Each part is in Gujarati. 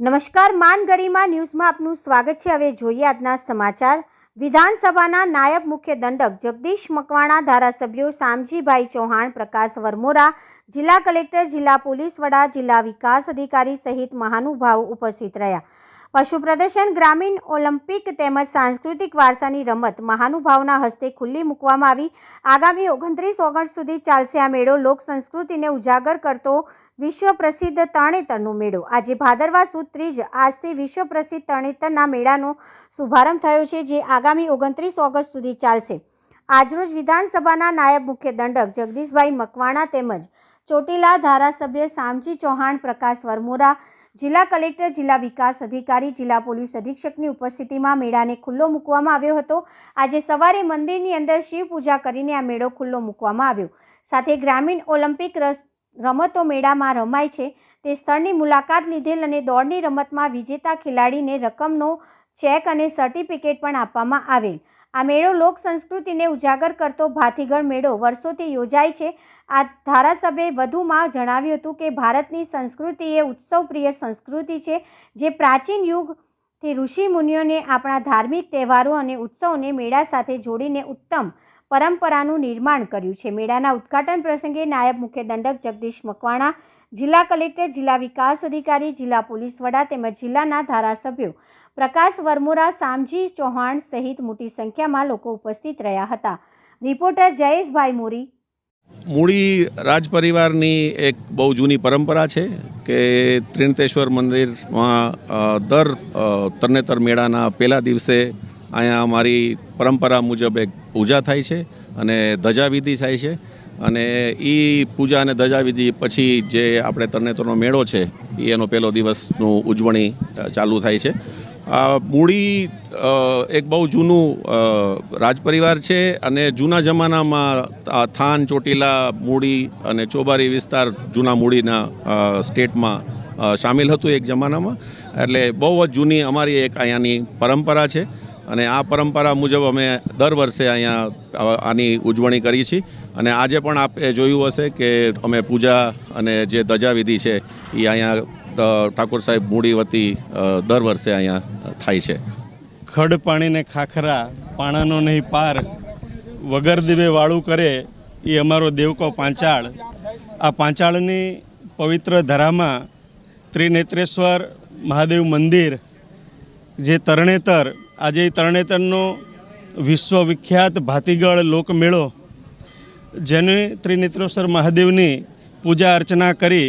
નમસ્કાર, માન ગરિમા ન્યૂઝમાં આપનું સ્વાગત છે. હવે જોઈએ આજના સમાચાર. વિધાનસભાના નાયબ મુખ્ય દંડક જગદીશ મકવાણા, ધારાસભ્યો શામજીભાઈ ચૌહાણ, પ્રકાશ વરમોરા, જિલ્લા કલેક્ટર, જિલ્લા પોલીસ વડા, જિલ્લા વિકાસ અધિકારી સહિત મહાનુભાવો ઉપસ્થિત રહ્યા. પશુ પ્રદર્શન ગ્રામીણ ઓલિમ્પિક તેમજ સાંસ્કૃતિક વારસાની રમત મહાનુભાવના હસ્તે ખુલ્લી મૂકવામાં આવી. આગામી ઓગણત્રીસ ઓગસ્ટ સુધી ચાલશે આ મેળો. લોક સંસ્કૃતિને ઉજાગર કરતો વિશ્વ પ્રસિદ્ધ તરણેતરનો મેળો. આજે ભાદરવા સુદ ત્રીજ, આજથી વિશ્વ પ્રસિદ્ધ તરણેતરના મેળાનો શુભારંભ થયો છે, જે આગામી ઓગણત્રીસ ઓગસ્ટ સુધી ચાલશે. આજરોજ વિધાનસભાના નાયબ મુખ્ય દંડક જગદીશભાઈ મકવાણા તેમજ ચોટીલા ધારાસભ્ય શામજી ચૌહાણ, પ્રકાશ વરમોરા જિલ્લા કલેક્ટર, જિલ્લા વિકાસ અધિકારી, જિલ્લા પોલીસ અધિક્ષકની ઉપસ્થિતિમાં મેળાને ખુલ્લો મૂકવામાં આવ્યો હતો. આજે સવારે મંદિરની અંદર શિવ પૂજા કરીને આ મેળો ખુલ્લો મૂકવામાં આવ્યો. સાથે ગ્રામીણ ઓલિમ્પિક રમતો મેળામાં રમાય છે. તે સ્થળની મુલાકાત લીધેલ અને દોડની રમતમાં વિજેતા ખેલાડીને રકમનો ચેક અને સર્ટિફિકેટ પણ આપવામાં આવેલ. આ મેળો લોક સંસ્કૃતિને ઉજાગર કરતો ભાથીગળ મેળો વર્ષોથી યોજાય છે. આ ધારાસભ્યે વધુમાં જણાવ્યું હતું કે ભારતની સંસ્કૃતિ એ ઉત્સવપ્રિય સંસ્કૃતિ છે, જે પ્રાચીન યુગથી ઋષિ મુનિઓને આપણા ધાર્મિક તહેવારો અને ઉત્સવને મેળા સાથે જોડીને ઉત્તમ પરંપરાનું નિર્માણ કર્યું છે. મેળાના ઉદ્ઘાટન પ્રસંગે નાયબ મુખ્ય દંડક જગદીશ મકવાણા, જિલ્લા કલેક્ટર, જિલ્લા વિકાસ અધિકારી, જિલ્લા પોલીસ વડા તેમજ જિલ્લાના ધારાસભ્યો પ્રકાશ વર્મુરા શામજી ચૌહાણ સહિત મોટી સંખ્યામાં લોકો ઉપસ્થિત રહ્યા હતા. રિપોર્ટર જયેશભાઈ મોરી. મૂળી રાજ પરિવારની એક બહુ જૂની પરંપરા છે કે ત્રિણતેશ્વર મંદિરમાં દર તરનેતર મેળાના પહેલા દિવસે અહીંયા અમારી પરંપરા મુજબ એક પૂજા થાય છે અને ધજાવિધિ થાય છે. અને એ પૂજા અને ધજાવિધિ પછી જે આપણે તરણેતરનો મેળો છે એ એનો પહેલો દિવસનું ઉજવણી ચાલુ થાય છે. આ મૂળી એક બહુ જૂનું રાજપરિવાર છે અને જૂના જમાનામાં થાન, ચોટીલા મૂળી અને ચોબારી વિસ્તાર જૂના મૂળીના સ્ટેટમાં સામેલ હતું એક જમાનામાં. એટલે બહુ જ જૂની અમારી એક અહીંયાની પરંપરા છે અને આ પરંપરા મુજબ અમે દર વર્ષે અહીંયા આની ઉજવણી કરી છીએ. અને આજે પણ આપે જોયું હશે કે અમે પૂજા અને જે ધજાવિધિ છે એ અહીંયા ઠાકોર સાહેબ મૂડી વતી દર વર્ષે અહીંયા થાય છે. ખડ પાણીને ખાખરા, પાણાનો નહીં પાર, વગર દિવે વાળું કરે, એ અમારો દેવકો પાંચાળ. આ પાંચાળની પવિત્ર ધરામાં ત્રિનેત્રેશ્વર મહાદેવ મંદિર, જે તરણેતર, આજે તરણેતરનો વિશ્વવિખ્યાત ભાતીગળ લોકમેળો, જેને ત્રિનેત્રેશ્વર મહાદેવની પૂજા અર્ચના કરી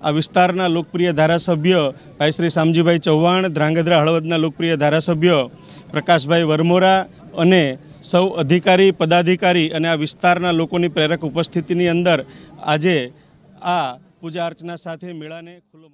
આ વિસ્તારના લોકપ્રિય ધારાસભ્ય ભાઈ શ્રી શામજીભાઈ ચૌહાણ, ધ્રાંગધ્રા હળવદના લોકપ્રિય ધારાસભ્ય પ્રકાશભાઈ વરમોરા અને સૌ અધિકારી, પદાધિકારી અને આ વિસ્તારના લોકોની પ્રેરક ઉપસ્થિતિની અંદર આજે આ પૂજા અર્ચના સાથે મેળાને ખુલ્લો